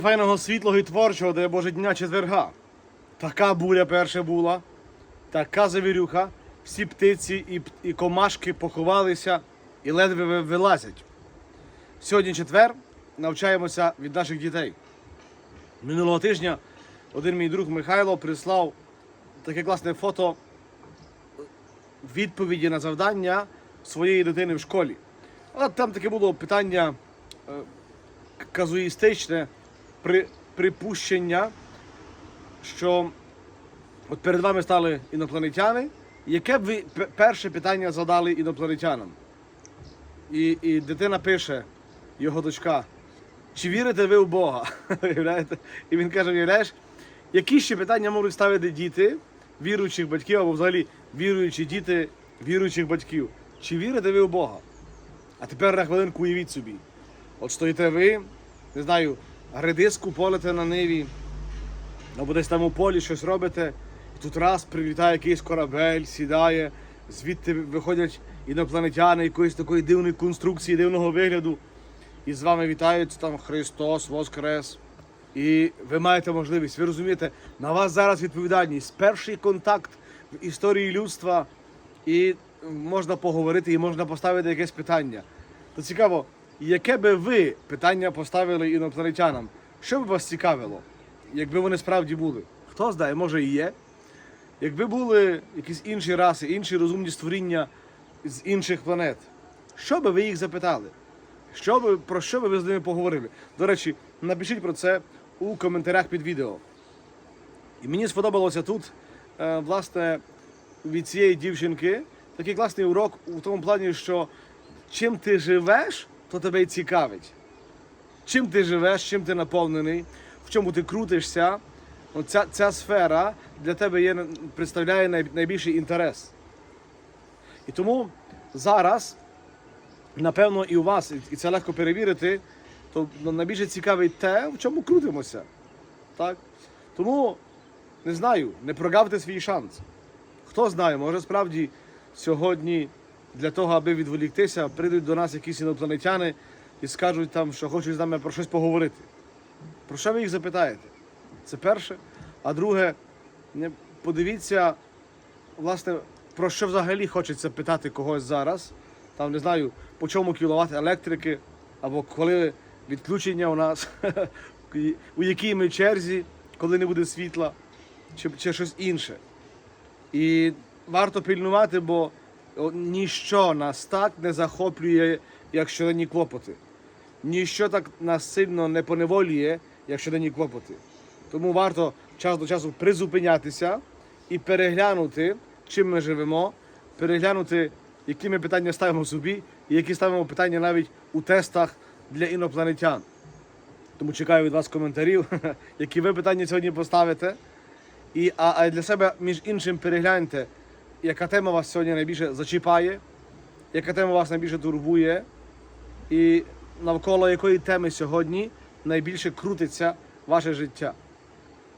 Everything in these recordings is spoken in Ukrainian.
Прифайного світлого і творчого, дай Боже дня четверга. Така буря перша була, така завірюха, всі птиці і, і комашки поховалися і ледве вилазять. Сьогодні четвер, навчаємося від наших дітей. Минулого тижня один мій друг Михайло прислав таке класне фото відповіді на завдання своєї дитини в школі. Але там таке було питання е, казуїстичне, при, припущення, що от перед вами стали інопланетяни. Яке б ви перше питання задали інопланетянам? І, і дитина пише, його дочка, чи вірите ви в Бога? І він каже: уявляєш, які ще питання можуть ставити діти віруючих батьків або взагалі віруючі діти віруючих батьків? Чи вірите ви в Бога? А тепер на хвилинку уявіть собі. От стоїте ви, не знаю, гредиску полите на ниві, або десь там у полі щось робите, і тут раз прилітає якийсь корабель, сідає, звідти виходять інопланетяни якоїсь такої дивної конструкції, дивного вигляду, і з вами вітаються там Христос, Воскрес. І ви маєте можливість, ви розумієте, на вас зараз відповідальність, перший контакт в історії людства, і можна поговорити, і можна поставити якесь питання. То цікаво, яке би ви питання поставили інопланетянам? Що б вас цікавило, якби вони справді були? Хто знає, може і є. Якби були якісь інші раси, інші розумні створіння з інших планет, що би ви їх запитали? Що би, про що би ви з ними поговорили? До речі, напишіть про це у коментарях під відео. І мені сподобалося тут, е, власне, від цієї дівчинки такий класний урок у тому плані, що чим ти живеш, то тебе й цікавить. Чим ти живеш, чим ти наповнений, в чому ти крутишся, оця, ця сфера для тебе є, представляє най, найбільший інтерес. І тому зараз, напевно, і у вас, і це легко перевірити, то найбільше цікавить те, в чому крутимося. Так? Тому не знаю, не прогавте свій шанс. Хто знає, може справді сьогодні для того, аби відволіктися, прийдуть до нас якісь інопланетяни і скажуть там, що хочуть з нами про щось поговорити. Про що ви їх запитаєте? Це перше. А друге, подивіться, власне, про що взагалі хочеться питати когось зараз. Там не знаю, по чому кіловат електрики, або коли відключення у нас, у якій ми черзі, коли не буде світла, чи, чи щось інше. І варто пильнувати, бо ніщо нас так не захоплює, як щоденні клопоти. Ніщо так нас сильно не поневолює, як щоденні клопоти. Тому варто час до часу призупинятися і переглянути, чим ми живемо, переглянути, які ми питання ставимо собі, і які ставимо питання навіть у тестах для інопланетян. Тому чекаю від вас коментарів, які ви питання сьогодні поставите. І, а, а для себе, між іншим, перегляньте, яка тема вас сьогодні найбільше зачіпає, яка тема вас найбільше турбує, і навколо якої теми сьогодні найбільше крутиться ваше життя.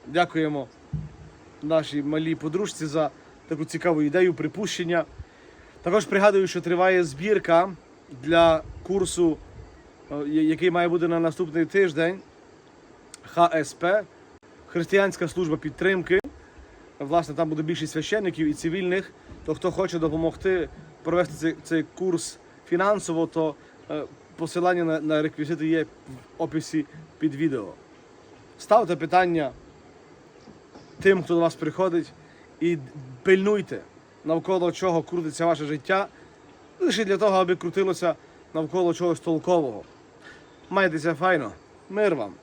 Дякуємо нашій малій подружці за таку цікаву ідею, припущення. Також пригадую, що триває збірка для курсу, е, який має бути на наступний тиждень. ХСП, Християнська служба підтримки. Власне, там буде більшість священників і цивільних. То хто хоче допомогти провести цей, цей курс фінансово, то е, посилання на, на реквізити є в описі під відео. Ставте питання тим, хто до вас приходить, і пильнуйте, навколо чого крутиться ваше життя, лише для того, аби крутилося навколо чогось толкового. Майтеся файно, мир вам!